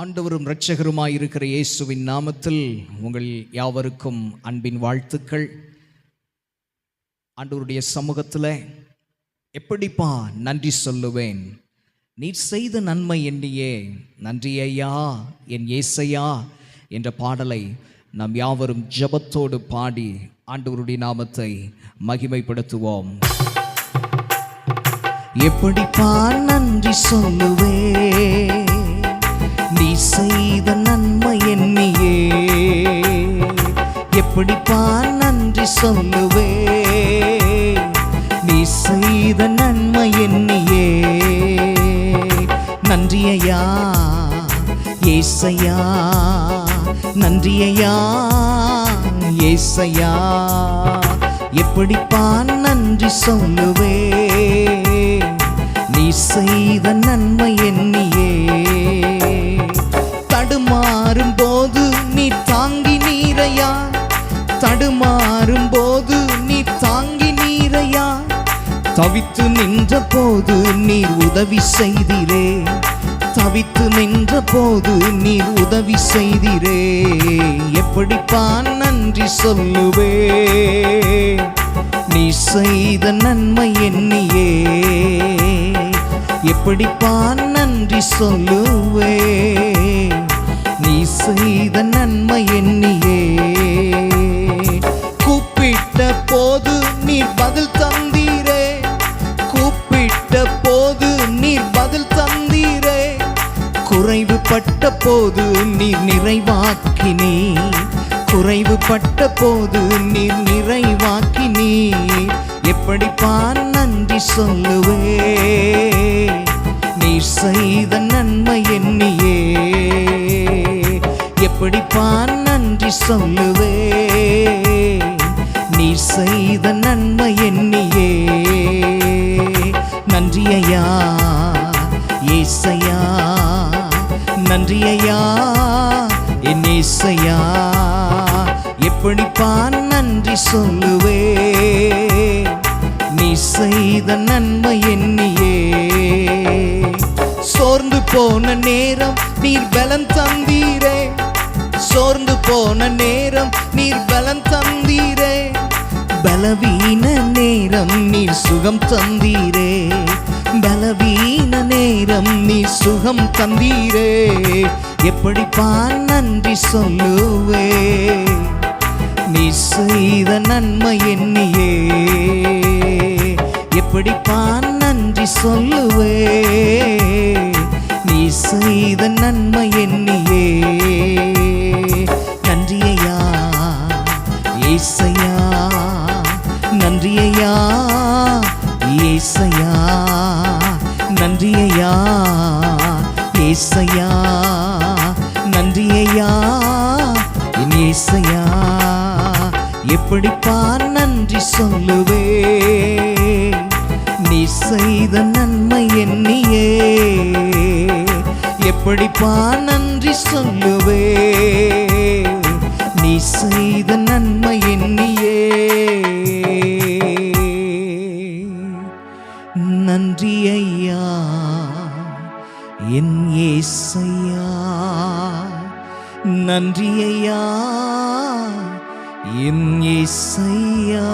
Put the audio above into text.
ஆண்டவரும் இரட்சகருமாய் இருக்கிற இயேசுவின் நாமத்தில் உங்கள் யாவருக்கும் அன்பின் வாழ்த்துக்கள். ஆண்டவருடைய சமூகத்தில் எப்படிப்பா நன்றி சொல்லுவேன்? நீ செய்த நன்மை எண்ணியே நன்றி ஐயா என் ஏசையா என்ற பாடலை நாம் யாவரும் ஜெபத்தோடு பாடி ஆண்டவருடைய நாமத்தை மகிமைப்படுத்துவோம். எப்படிப்பா நன்றி சொல்லுவேன்? சொல்லுவே நீ செய்த நன்மை என்னையே நன்றியையா ஏசையா நன்றியையா ஏசையா. எப்படிப்பா நன்றி சொல்லுவே நீ செய்த நன்மை என்ன தவித்து நின்ற போது நீர் உதவி செய்திரே. தவித்து நின்ற போது நீர் உதவி செய்திரே. எப்படிப்பான் நன்றி சொல்லுவே. நீ செய்த நன்மை என்னையே எப்படிப்பான் நன்றி சொல்லுவே. நீ செய்த நன்மை என்னையே கூப்பிட்ட போது நீ பதில் தந்தி குறைவுபட்ட போது நீர் நிறைவாக்கினீ குறைவுபட்ட போது நீர் நிறைவாக்கினே எப்படிப்பான் நன்றி சொல்லுவே நீர் செய்த நன்மை எண்ணியே. எப்படிப்பான் நன்றி சொல்லு சொல்லுவே. நீ செய்த நன்மை எண்ணியே. சோர்ந்து போன நேரம் நீர் பலன் தந்தீரே. சோர்ந்து போன நேரம் நீர் பலன் தந்தீரே. பலவீன நேரம் நீர் சுகம் தந்தீரே. பலவீன நேரம் நீ சுகம் தந்தீரே. எப்படிப்பா நன்றி சொல்லுவே. நீ செய்த நன்மை எண்ணியே. எப்படிப்பா நன்றி சொல்லுவே. நீ செய்த நன்மை எண்ணியே. நன்றியையா ஏசையா நன்றியையா ஏசையா நன்றியையா ஏசையா நன்றியையா என் ஏசையா நன்றி சொல்லுவே நீ செய்த நன்மை எண்ணியே. எப்படிப்பா நன்றி சொல்லுவே நீ செய்த நன்மை எண்ணியே. நன்றி ஐயா என் ஏசையா. நன்றி ஐயா என் ஏசையா